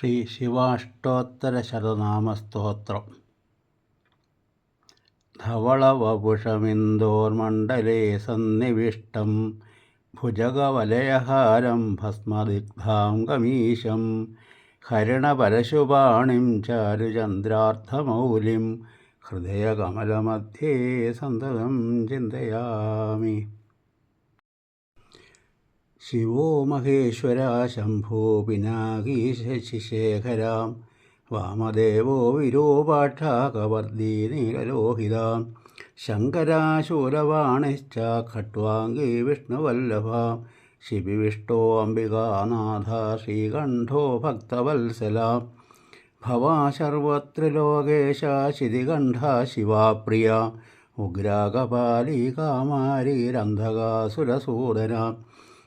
ശ്രീ ശിവാഷ്ടോത്തര ശതനാമസ്തോത്രം ധവളവപുഷമിന്ദോർമണ്ഡലേ സന്നിവിഷ്ടം. ഭുജഗവലയഹാരം ഭസ്മദിഗ്ധാം ഗമീശം. ഹരിണപരശുപാണിം ചാരുചന്ദ്രാർത്ഥമൗലിം. ഹൃദയകമലമധ്യേ സന്തതം ചിന്തയാമി. ശിവോ മഹേശ്വര ശംഭോ പിനാകീശശിശേഖരാം. വാമദേവോ വിരൂപാക്ഷാകവർദ്ധീ നീലലോഹിതാം. ശങ്കരാശൂരവാണിശ്ച ഖട്വാംഗീ വിഷ്ണുവല്ലഭ. ശിവിവിഷ്ടോ അംബികാനാഥ ശ്രീകണ്ഠോ ഭക്തവത്സല. ഭവാശർവത്രിലോകേശ ശിതികണ്ഠ ശിവാപ്രിയ ഉഗ്രാകപാലി കാമാരീരന്ധകാസുരസൂദന.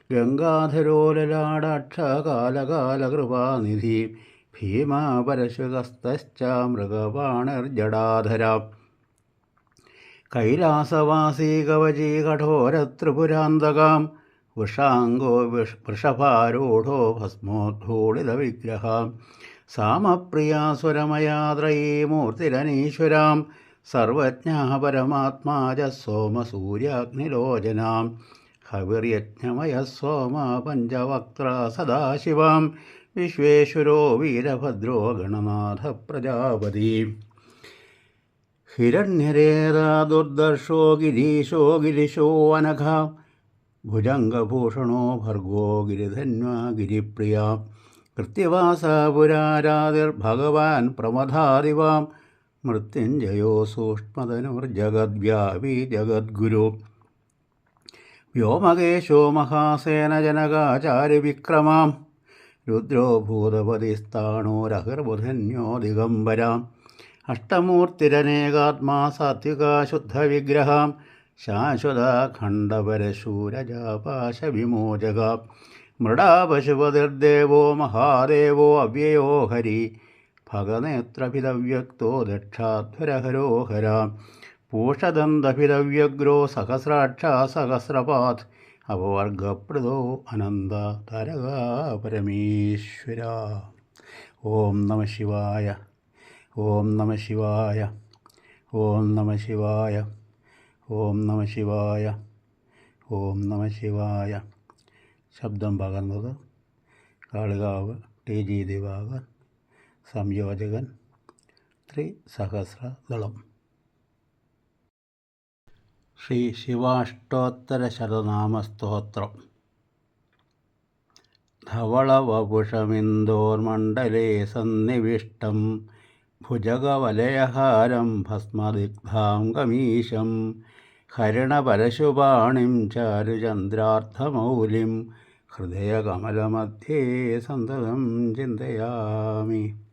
ഗംഗാധരോലലാടാക്ഷകാലകാലകൃപാനിധി ഭീമാപരശുകസ്തശ്ച മൃഗപാണിർജടാധര കൈലാസവാസീ കവചീ കഠോരത്രിപുരാന്തകാം വൃഷാംഗോ വിഷ് വൃഷഭാരൂഢോ ഭസ്മോദ്ധൂളിതവിഗ്രഹ. സാമപ്രിയാസുരമയാത്രയീ മൂർത്തിരനീശ്വരാം സർവജ്ഞാ പരമാത്മാജ സോമസൂര്യാഗ്നിലോചനാം. ഹവിർയജ്ഞമയ സോമ പഞ്ചവക്ത്ര സദാശിവാം വിശ്വേശ്വരോ വീരഭദ്രോ ഗണനാഥ പ്രജാപതി ഹിരണ്യരേതാ ദുർദർശോ ഗിരീശോ ഗിരിശോ അനഘ ഭുജംഗഭൂഷണോ ഭർഗോ ഗിരിധന്വാ ഗിരിപ്രിയ കൃത്യവാസപുരാരാതിർഭഗവാൻ പ്രമഥാദിവാം മൃത്യുഞ്ജയോ സൂക്ഷ്മതനുർജഗദ്വ്യാപി ജഗദ്ഗുരു. വ്യോമകേശോ മഹാസേനജനകാചാര്യവിക്രമാം രുദ്രോ ഭൂതപതിസ്ഥാണോരഹിർബുധന്യോ ദിഗംബരാം. അഷ്ടമൂർത്തിരനേകാത്മാ സാത്വികാശുദ്ധവിഗ്രഹാം ശാശ്വതഖണ്ഡപരശൂരജാപാശവിമോചക മൃഡാപശുപതിർദേവോ മഹാദേവോ അവ്യയോ ഹരി. ഭഗനേത്രഭിതവ്യക്തോ ദക്ഷാധ്വരഹരോ ഹര പൂഷദന്തഭിതവ്യഗ്രോ സഹസ്രാക്ഷ സഹസ്രപാത് അപവർഗപ്രദോ അനന്ത തരകാപരമേശ്വര ഓം നമ ശിവായ. ഓം നമ ശിവായ. ഓം നമ ശിവായ. ഓം നമ ശിവായ. ഓം നമ ശിവായ. ശബ്ദം പകർന്നത് കാളികാവ് ടി ജി ദിവാകർ സംയോജകൻ ത്രിസഹസ്രദളം. ശ്രീ ശിവാഷ്ടോത്തര ശതനാമസ്തോത്രം ധവളവപുഷമിന്ദോർമണ്ഡലേ സന്നിവിഷ്ടം. ഭുജഗവലയഹാരം ഭസ്മദിഗ്ധാം ഗമീശം. ഹരിണപരശുപാണിം ചാരുചന്ദ്രാർത്ഥമൗലിം. ഹൃദയകമലമധ്യേ സന്തതം ചിന്തയാമി.